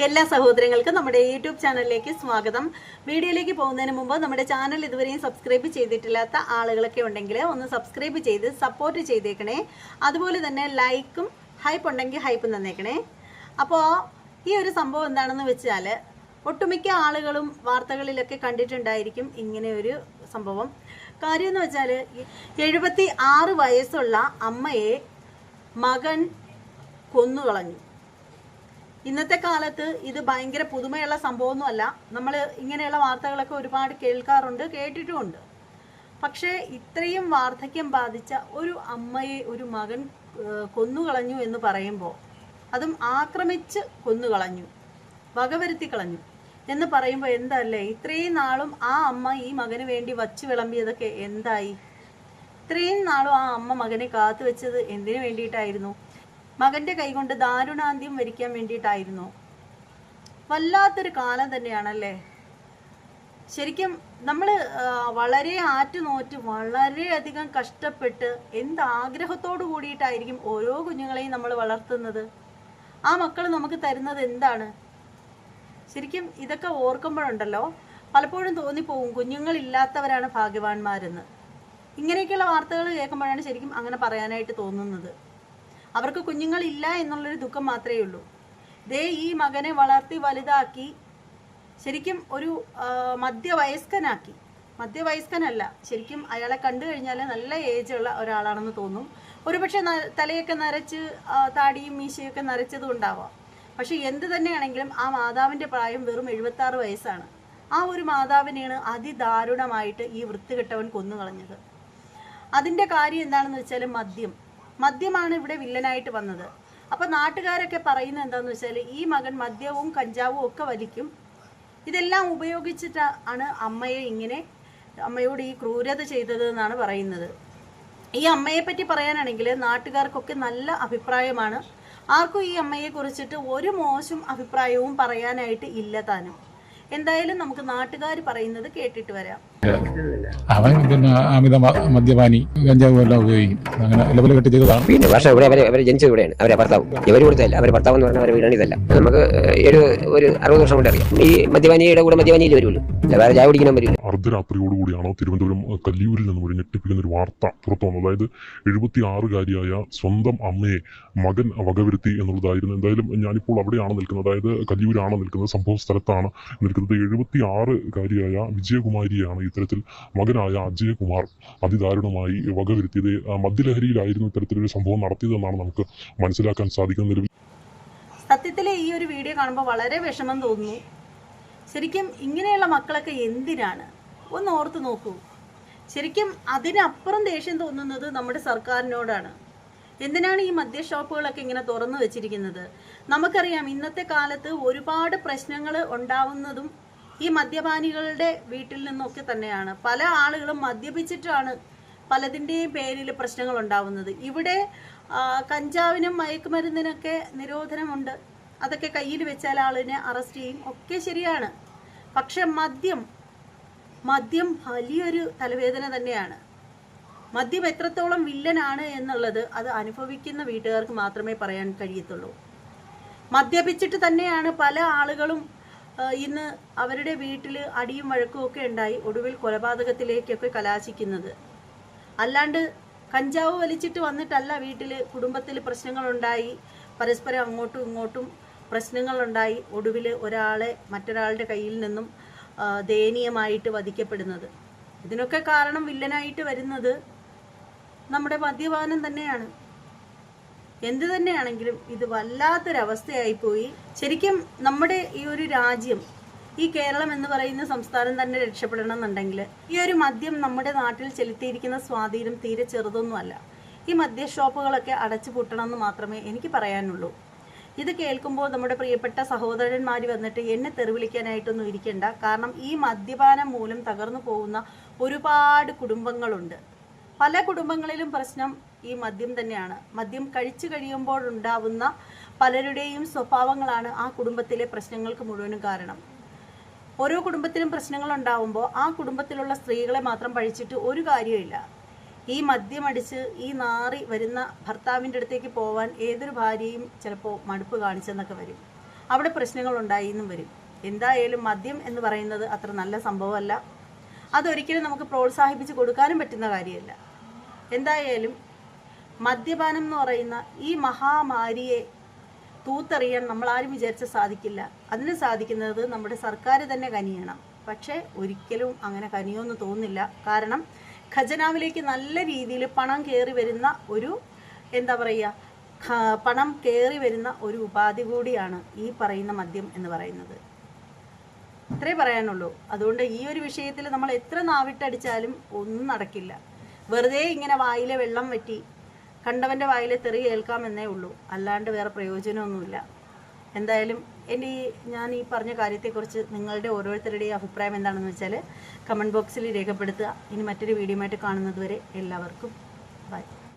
എല്ലാ സഹോദരങ്ങൾക്കും നമ്മുടെ യൂട്യൂബ് ചാനലിലേക്ക് സ്വാഗതം. വീഡിയോയിലേക്ക് പോകുന്നതിന് മുമ്പ് നമ്മുടെ ചാനൽ ഇതുവരെയും സബ്സ്ക്രൈബ് ചെയ്തിട്ടില്ലാത്ത ആളുകളൊക്കെ ഉണ്ടെങ്കിൽ ഒന്ന് സബ്സ്ക്രൈബ് ചെയ്ത് സപ്പോർട്ട് ചെയ്തേക്കണേ. അതുപോലെ തന്നെ ലൈക്കും ഹൈപ്പ് ഉണ്ടെങ്കിൽ ഹൈപ്പ് തന്നേക്കണേ. അപ്പോൾ ഈ ഒരു സംഭവം എന്താണെന്ന് വെച്ചാൽ ഒട്ടുമിക്ക ആളുകളും വാർത്തകളിലൊക്കെ കണ്ടിട്ടുണ്ടായിരിക്കും ഇങ്ങനെ ഒരു സംഭവം. കാര്യം എന്ന് വെച്ചാൽ എഴുപത്തി ആറ് വയസ്സുള്ള അമ്മയെ മകൻ കൊന്നുകളഞ്ഞു. ഇന്നത്തെ കാലത്ത് ഇത് ഭയങ്കര പുതുമയുള്ള സംഭവമൊന്നുമല്ല. നമ്മൾ ഇങ്ങനെയുള്ള വാർത്തകളൊക്കെ ഒരുപാട് കേൾക്കാറുണ്ട് കേട്ടിട്ടുമുണ്ട്. പക്ഷേ ഇത്രയും വാർദ്ധക്യം ബാധിച്ച ഒരു അമ്മയെ ഒരു മകൻ കൊന്നുകളഞ്ഞു എന്ന് പറയുമ്പോൾ അതും ആക്രമിച്ച് കൊന്നുകളഞ്ഞു വകവരുത്തി കളഞ്ഞു എന്ന് പറയുമ്പോൾ എന്തല്ലേ? ഇത്രയും നാളും ആ അമ്മ ഈ മകന് വേണ്ടി വച്ചു വിളമ്പിയതൊക്കെ എന്തായി? ഇത്രയും നാളും ആ അമ്മ മകനെ കാത്തു വെച്ചത് എന്തിനു വേണ്ടിയിട്ടായിരുന്നു? മകന്റെ കൈകൊണ്ട് ദാരുണാന്ത്യം വരിക്കാൻ വേണ്ടിയിട്ടായിരുന്നു. വല്ലാത്തൊരു കാലം തന്നെയാണല്ലേ? ശരിക്കും നമ്മൾ വളരെ ആറ്റുനോറ്റ് വളരെയധികം കഷ്ടപ്പെട്ട് എന്ത് ആഗ്രഹത്തോടു കൂടിയിട്ടായിരിക്കും ഓരോ കുഞ്ഞുങ്ങളെയും നമ്മൾ വളർത്തുന്നത്? ആ മക്കൾ നമുക്ക് തരുന്നത് എന്താണ്? ശരിക്കും ഇതൊക്കെ ഓർക്കുമ്പോഴുണ്ടല്ലോ പലപ്പോഴും തോന്നിപ്പോവും കുഞ്ഞുങ്ങളില്ലാത്തവരാണ് ഭാഗ്യവാന്മാരെന്ന്. ഇങ്ങനെയൊക്കെയുള്ള വാർത്തകൾ കേൾക്കുമ്പോഴാണ് ശരിക്കും അങ്ങനെ പറയാനായിട്ട് തോന്നുന്നത്. അവർക്ക് കുഞ്ഞുങ്ങളില്ല എന്നുള്ളൊരു ദുഃഖം മാത്രമേ ഉള്ളൂ. ദേ ഈ മകനെ വളർത്തി വലുതാക്കി ശരിക്കും ഒരു മധ്യവയസ്കനാക്കി. മധ്യവയസ്കനല്ല ശരിക്കും അയാളെ കണ്ടു കഴിഞ്ഞാൽ നല്ല ഏജ് ഉള്ള ഒരാളാണെന്ന് തോന്നും. ഒരുപക്ഷെ തലയൊക്കെ നരച്ച് താടിയും മീശയൊക്കെ നരച്ചതും ഉണ്ടാവാം. പക്ഷെ എന്ത് തന്നെയാണെങ്കിലും ആ മാതാവിന്റെ പ്രായം വെറും എഴുപത്താറ് വയസ്സാണ്. ആ ഒരു മാതാവിനെയാണ് അതിദാരുണമായിട്ട് ഈ വൃത്തികെട്ടവൻ കൊന്നുകളഞ്ഞത്. അതിന്റെ കാര്യം എന്താണെന്ന് വെച്ചാൽ മദ്യം. മദ്യമാണ് ഇവിടെ വില്ലനായിട്ട് വന്നത്. അപ്പോൾ നാട്ടുകാരൊക്കെ പറയുന്നത് എന്താണെന്ന് വെച്ചാൽ ഈ മകൻ മദ്യവും കഞ്ചാവും ഒക്കെ വലിക്കും. ഇതെല്ലാം ഉപയോഗിച്ചിട്ട് ആണ് അമ്മയെ ഇങ്ങനെ അമ്മയോട് ഈ ക്രൂരത ചെയ്തത് എന്നാണ് പറയുന്നത്. ഈ അമ്മയെ പറ്റി പറയാനാണെങ്കിൽ നാട്ടുകാർക്കൊക്കെ നല്ല അഭിപ്രായമാണ്. ആർക്കും ഈ അമ്മയെ കുറിച്ചിട്ട് ഒരു മോശം അഭിപ്രായവും പറയാനായിട്ട് ഇല്ല താനും. എന്തായാലും നമുക്ക് നാട്ടുകാർ പറയുന്നത് കേട്ടിട്ട് വരാം. അവൻ പിന്നെ അമിത മദ്യപാനി കഞ്ചാവ് എല്ലാം ഉപയോഗിക്കും. അങ്ങനെ ലെവൽ കെട്ടി ചെയ്തതാണ്. പിന്നെ പക്ഷേ ഇവിടെ അവരെ അവരെ ജനിച്ചത് ഇവിടെയാണ്. അവരെ ഭർത്താവ്. ഇവർ കൊടുത്തല്ല അവരെ ഭർത്താവ് എന്ന് പറഞ്ഞാൽ അവരെ വീടാണ് ഇതല്ല. നമുക്ക് ഒരു ഒരു അറുപത് വർഷം കൊണ്ട് അറിയാം. ഈ മദ്യപാനിയുടെ കൂടെ മദ്യപാനിയിൽ വരുള്ളൂ. വേറെ ചായ കുടിക്കാൻ വരില്ല അർദ്ധരാത്രിയോടുകൂടിയാണ് തിരുവനന്തപുരം കല്ലിയൂരിൽ നിന്നും ഒരു ഞെട്ടിപ്പിക്കുന്ന ഒരു വാർത്ത പുറത്തു വന്നത് അതായത് എഴുപത്തി ആറുകാരിയായ സ്വന്തം അമ്മയെ മകൻ വകവരുത്തി എന്നുള്ളതായിരുന്നു. എന്തായാലും ഞാനിപ്പോൾ അവിടെയാണ് നിൽക്കുന്നത്. അതായത് കല്ലിയൂരാണ് നിൽക്കുന്നത്. സംഭവ സ്ഥലത്താണ് നിൽക്കുന്നത്. എഴുപത്തി ആറുകാരിയായ വിജയകുമാരിയാണ് ഇത്തരത്തിൽ മകനായ അജയകുമാർ അതിദാരുണമായി വകവരുത്തിയത്. മദ്യലഹരിയിലായിരുന്നു ഇത്തരത്തിലൊരു സംഭവം നടത്തിയതെന്നാണ് നമുക്ക് മനസ്സിലാക്കാൻ സാധിക്കുന്നത് സത്യത്തിൽ ഈ ഒരു വീഡിയോ കാണുമ്പോൾ വളരെ വിഷമം തോന്നുന്നു. ശരിക്കും ഇങ്ങനെയുള്ള മക്കളൊക്കെ എന്തിനാണ്? ഒന്ന് ഓർത്ത് നോക്കൂ. ശരിക്കും അതിനപ്പുറം ദേഷ്യം തോന്നുന്നത് നമ്മുടെ സർക്കാരിനോടാണ്. എന്തിനാണ് ഈ മദ്യ ഷോപ്പുകളൊക്കെ ഇങ്ങനെ തുറന്നു വെച്ചിരിക്കുന്നത്? നമുക്കറിയാം ഇന്നത്തെ കാലത്ത് ഒരുപാട് പ്രശ്നങ്ങൾ ഉണ്ടാവുന്നതും ഈ മദ്യപാനികളുടെ വീട്ടിൽ നിന്നൊക്കെ തന്നെയാണ്. പല ആളുകളും മദ്യപിച്ചിട്ടാണ് പലതിന്റെയും പേരിൽ പ്രശ്നങ്ങൾ ഉണ്ടാവുന്നത്. ഇവിടെ കഞ്ചാവിനും മയക്കുമരുന്നിനൊക്കെ നിരോധനമുണ്ട്. അതൊക്കെ കയ്യിൽ വെച്ചാൽ ആളിനെ അറസ്റ്റ് ചെയ്യും. ഒക്കെ ശരിയാണ്. പക്ഷെ മദ്യം മദ്യം വലിയൊരു തലവേദന തന്നെയാണ്. മദ്യം എത്രത്തോളം വില്ലനാണ് എന്നുള്ളത് അത് അനുഭവിക്കുന്ന വീട്ടുകാർക്ക് മാത്രമേ പറയാൻ കഴിയത്തുള്ളൂ. മദ്യപിച്ചിട്ട് തന്നെയാണ് പല ആളുകളും ഇന്ന് അവരുടെ വീട്ടിൽ അടിയും വഴക്കും ഒക്കെ ഉണ്ടായി ഒടുവിൽ കൊലപാതകത്തിലേക്കൊക്കെ കലാശിക്കുന്നത്. അല്ലാണ്ട് കഞ്ചാവ് വലിച്ചിട്ട് വന്നിട്ടല്ല വീട്ടിൽ കുടുംബത്തിൽ പ്രശ്നങ്ങളുണ്ടായി പരസ്പരം അങ്ങോട്ടും ഇങ്ങോട്ടും പ്രശ്നങ്ങളുണ്ടായി. ഒടുവിൽ ഒരാളെ മറ്റൊരാളുടെ കയ്യിൽ നിന്നും ദയനീയമായിട്ട് വധിക്കപ്പെടുന്നത്. ഇതിനൊക്കെ കാരണം വില്ലനായിട്ട് വരുന്നത് നമ്മുടെ മദ്യപാനം തന്നെയാണ്. എന്ത് തന്നെയാണെങ്കിലും ഇത് വല്ലാത്തൊരവസ്ഥയായി പോയി ശരിക്കും നമ്മുടെ ഈ ഒരു രാജ്യം ഈ കേരളം എന്ന് പറയുന്ന സംസ്ഥാനം തന്നെ രക്ഷപ്പെടണം എന്നുണ്ടെങ്കിൽ ഈ ഒരു മദ്യം നമ്മുടെ നാട്ടിൽ ചെലുത്തിയിരിക്കുന്ന സ്വാധീനം തീരെ ചെറുതൊന്നുമല്ല. ഈ മദ്യ ഷോപ്പുകളൊക്കെ അടച്ചു പൂട്ടണം എന്ന് മാത്രമേ എനിക്ക് പറയാനുള്ളൂ. ഇത് കേൾക്കുമ്പോൾ നമ്മുടെ പ്രിയപ്പെട്ട സഹോദരന്മാർ വന്നിട്ട് എന്നെ തെറിവിളിക്കാനായിട്ടൊന്നും ഇരിക്കണ്ട. കാരണം ഈ മദ്യപാനം മൂലം തകർന്നു പോകുന്ന ഒരുപാട് കുടുംബങ്ങളുണ്ട്. പല കുടുംബങ്ങളിലും പ്രശ്നം ഈ മദ്യം തന്നെയാണ്. മദ്യം കഴിച്ചു കഴിയുമ്പോഴുണ്ടാവുന്ന പലരുടെയും സ്വഭാവങ്ങളാണ് ആ കുടുംബത്തിലെ പ്രശ്നങ്ങൾക്ക് മുഴുവനും കാരണം. ഓരോ കുടുംബത്തിലും പ്രശ്നങ്ങൾ ഉണ്ടാവുമ്പോൾ ആ കുടുംബത്തിലുള്ള സ്ത്രീകളെ മാത്രം പഴിച്ചിട്ട് ഒരു കാര്യമില്ല ഈ മദ്യമടിച്ച് ഈ നാറി വരുന്ന ഭർത്താവിന്റെ അടുത്തേക്ക് പോവാൻ ഏതൊരു ഭാര്യയും ചിലപ്പോൾ മടുപ്പ് കാണിച്ചെന്നൊക്കെ വരും. അവിടെ പ്രശ്നങ്ങൾ എന്നും വരും. എന്തായാലും മദ്യം എന്ന് പറയുന്നത് അത്ര നല്ല സംഭവമല്ല. അതൊരിക്കലും നമുക്ക് പ്രോത്സാഹിപ്പിച്ച് കൊടുക്കാനും പറ്റുന്ന കാര്യമല്ല. എന്തായാലും മദ്യപാനം എന്ന് പറയുന്ന ഈ മഹാമാരിയെ തൂത്തെറിയാൻ നമ്മൾ ആരും വിചാരിച്ച സാധിക്കില്ല. അതിന് സാധിക്കുന്നത് നമ്മുടെ സർക്കാർ തന്നെ കനിയണം. പക്ഷേ ഒരിക്കലും അങ്ങനെ കനിയോന്ന് തോന്നില്ല. കാരണം ഖജനാവിലേക്ക് നല്ല രീതിയിൽ പണം കയറി വരുന്ന ഒരു എന്താ പറയുക പണം കയറി വരുന്ന ഒരു ഉപാധി കൂടിയാണ് ഈ പറയുന്ന മദ്യം എന്ന് പറയുന്നത്. ഇത്രേ പറയാനുള്ളൂ. അതുകൊണ്ട് ഈ ഒരു വിഷയത്തിൽ നമ്മൾ എത്ര നാവിട്ടടിച്ചാലും ഒന്നും നടക്കില്ല. വെറുതെ ഇങ്ങനെ വായിലെ വെള്ളം വറ്റി കണ്ടവന്റെ വായിലെ തെറി കേൾക്കാമെന്നേ ഉള്ളൂ. അല്ലാണ്ട് വേറെ പ്രയോജനമൊന്നുമില്ല. എന്തായാലും എന്റെ ഈ ഞാൻ ഈ പറഞ്ഞ കാര്യത്തെക്കുറിച്ച് നിങ്ങളുടെ ഓരോരുത്തരുടെയും അഭിപ്രായം എന്താണെന്ന് വെച്ചാൽ കമന്റ് ബോക്സിൽ രേഖപ്പെടുത്തുക. ഇനി മറ്റൊരു വീഡിയോ ആയിട്ട് കാണുന്നതുവരെ എല്ലാവർക്കും ബൈ